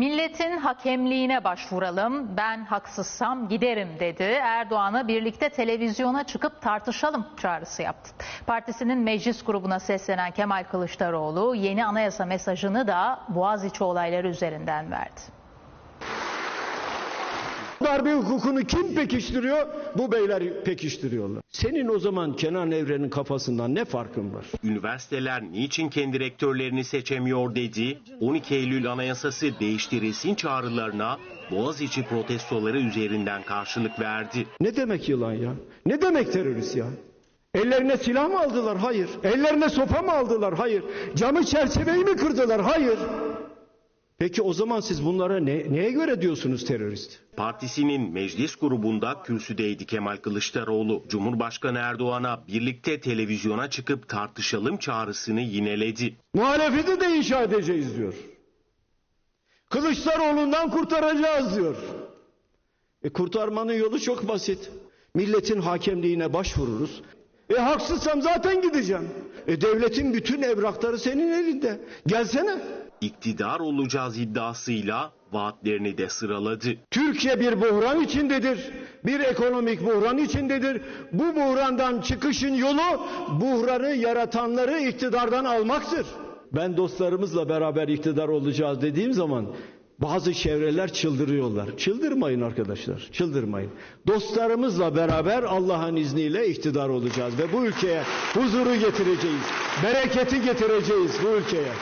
Milletin hakemliğine başvuralım, ben haksızsam giderim dedi. Erdoğan'ı birlikte televizyona çıkıp tartışalım çağrısı yaptı. Partisinin meclis grubuna seslenen Kemal Kılıçdaroğlu yeni anayasa mesajını da Boğaziçi olayları üzerinden verdi. Darbe hukukunu kim pekiştiriyor? Bu beyler pekiştiriyorlar. Senin o zaman Kenan Evren'in kafasından ne farkın var? Üniversiteler niçin kendi rektörlerini seçemiyor dedi. 12 Eylül Anayasası değiştirilsin çağrılarına Boğaziçi protestoları üzerinden karşılık verdi. Ne demek yılan ya? Ne demek terörist ya? Ellerine silah mı aldılar? Hayır. Ellerine sopa mı aldılar? Hayır. Camı çerçeveyi mi kırdılar? Hayır. Peki o zaman siz bunlara ne, neye göre diyorsunuz terörist? Partisinin meclis grubunda kürsüdeydi Kemal Kılıçdaroğlu. Cumhurbaşkanı Erdoğan'a birlikte televizyona çıkıp tartışalım çağrısını yineledi. Muhalefeti de inşa edeceğiz diyor. Kılıçdaroğlu'ndan kurtaracağız diyor. E kurtarmanın yolu çok basit. Milletin hakemliğine başvururuz. E haksızsam zaten gideceğim. E devletin bütün evrakları senin elinde. Gelsene. İktidar olacağız iddiasıyla vaatlerini de sıraladı. Türkiye bir buhran içindedir. Bir ekonomik buhran içindedir. Bu buhrandan çıkışın yolu buhranı yaratanları iktidardan almaktır. Ben dostlarımızla beraber iktidar olacağız dediğim zaman bazı çevreler çıldırıyorlar. Çıldırmayın arkadaşlar, çıldırmayın. Dostlarımızla beraber Allah'ın izniyle iktidar olacağız ve bu ülkeye huzuru getireceğiz. Bereketi getireceğiz bu ülkeye.